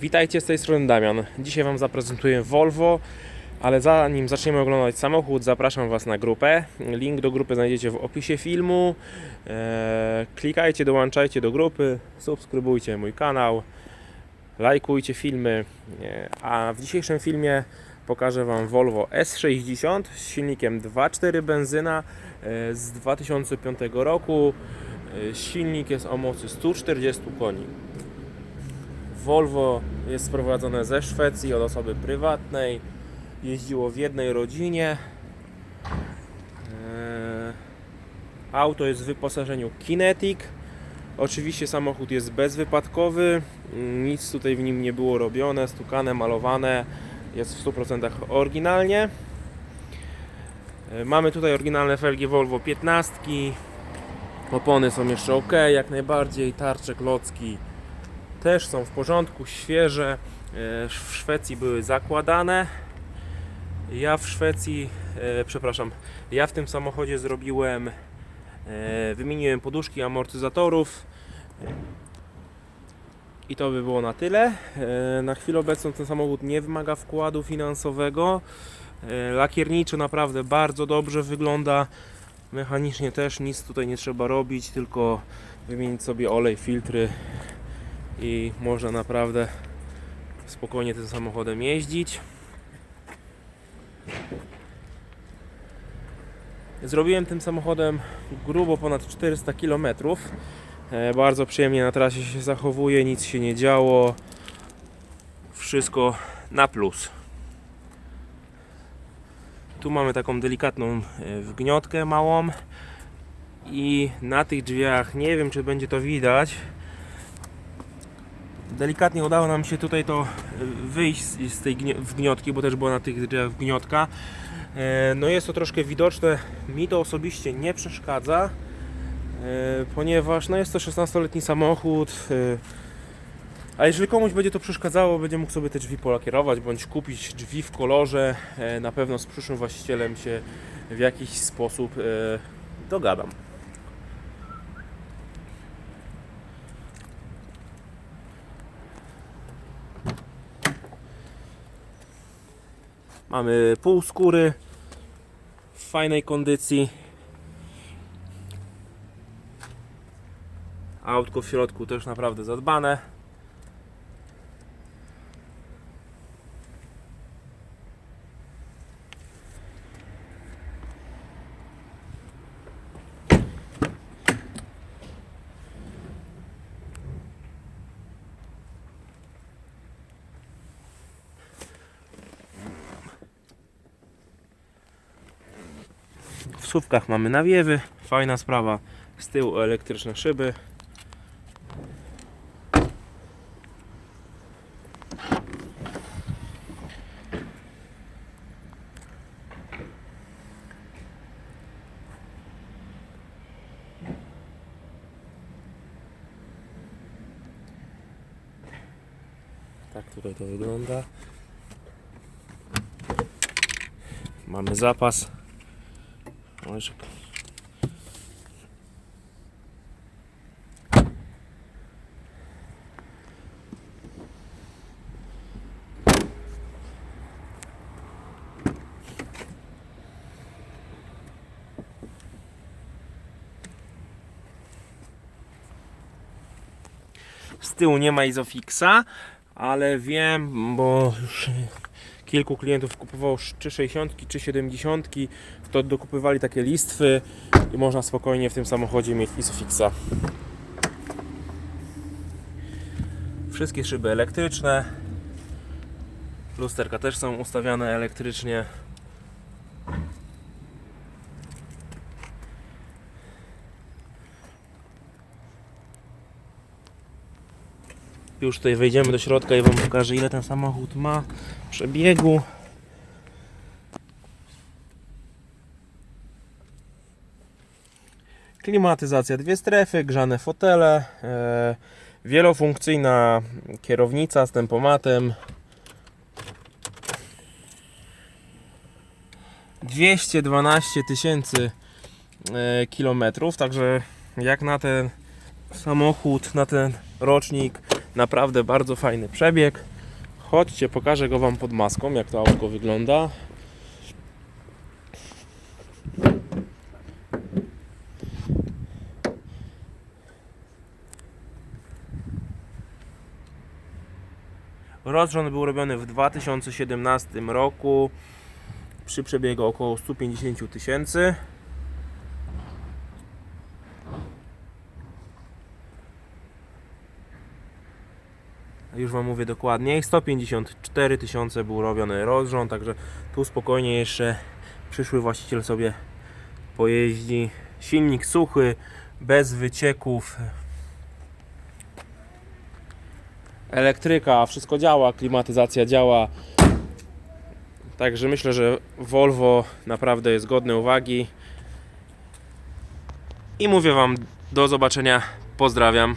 Witajcie z tej strony Damian. Dzisiaj Wam zaprezentuję Volvo, ale zanim zaczniemy oglądać samochód, zapraszam Was na grupę. Link do grupy znajdziecie w opisie filmu. Eee, klikajcie, dołączajcie do grupy, subskrybujcie mój kanał, lajkujcie filmy. Eee, A w dzisiejszym filmie pokażę Wam Volvo S60 z silnikiem 2.4 benzyna e, z 2005 roku. E, Silnik jest o mocy 140 koni. Volvo jest sprowadzone ze Szwecji od osoby prywatnej. Jeździło w jednej rodzinie. Eee, Auto jest w wyposażeniu Kinetic. Oczywiście samochód jest bezwypadkowy. Nic tutaj w nim nie było robione, stukane, malowane. Jest w 100% oryginalnie. E, Mamy tutaj oryginalne felgi Volvo 15. Opony są jeszcze ok, jak najbardziej. Tarcze, klocki też są w porządku, świeże. E, W Szwecji były zakładane. Ja w Szwecji, e, przepraszam, ja w tym samochodzie zrobiłem, e, wymieniłem poduszki amortyzatorów. I to by było na tyle. Na chwilę obecną ten samochód nie wymaga wkładu finansowego. Lakierniczo naprawdę bardzo dobrze wygląda. Mechanicznie też nic tutaj nie trzeba robić, tylko wymienić sobie olej, filtry i można naprawdę spokojnie tym samochodem jeździć. Zrobiłem tym samochodem grubo ponad 400 km. E, Bardzo przyjemnie na trasie się zachowuje, nic się nie działo. Wszystko na plus. Tu mamy taką delikatną e, wgniotkę małą i na tych drzwiach nie wiem czy będzie to widać delikatnie udało nam się tutaj to y, wyjść z, tej wgniotki, bo też była na tych drzwiach wgniotka. E, No jest to troszkę widoczne, mi to osobiście nie przeszkadza, e, ponieważ no jest to 16-letni samochód, e, a jeżeli komuś będzie to przeszkadzało, będzie mógł sobie te drzwi polakierować, bądź kupić drzwi w kolorze, e, na pewno z przyszłym właścicielem się w jakiś sposób e, dogadam. Mamy pół skóry w fajnej kondycji. Autko w środku też naprawdę zadbane. Suwkach mamy nawiewy, fajna sprawa. Z tyłu elektryczne szyby. Tak tutaj to wygląda. Mamy zapas może. Z tyłu nie ma Izofixa, ale wiem, bo już kilku klientów kupowało czy 60 czy 70 to dokupywali takie listwy i można spokojnie w tym samochodzie mieć Isofixa. Wszystkie szyby elektryczne. Lusterka też są ustawiane elektrycznie. Już tutaj wejdziemy do środka i Wam pokażę ile ten samochód ma przebiegu. Klimatyzacja dwie strefy, grzane fotele, e, wielofunkcyjna kierownica z tempomatem. 212 tysięcy e, kilometrów, także jak na ten samochód, na ten rocznik Naprawdę bardzo fajny przebieg. Chodźcie, pokażę go Wam pod maską, jak to autko wygląda. Rozrząd był robiony w 2017 roku przy przebiegu około 150 000 tysięcy. Już Wam mówię dokładniej. 154 tysiące był robiony rozrząd, także tu spokojnie jeszcze przyszły właściciel sobie pojeździ. Silnik suchy, bez wycieków. Elektryka, wszystko działa, klimatyzacja działa. Także myślę, że Volvo naprawdę jest godne uwagi. I mówię Wam do zobaczenia. Pozdrawiam.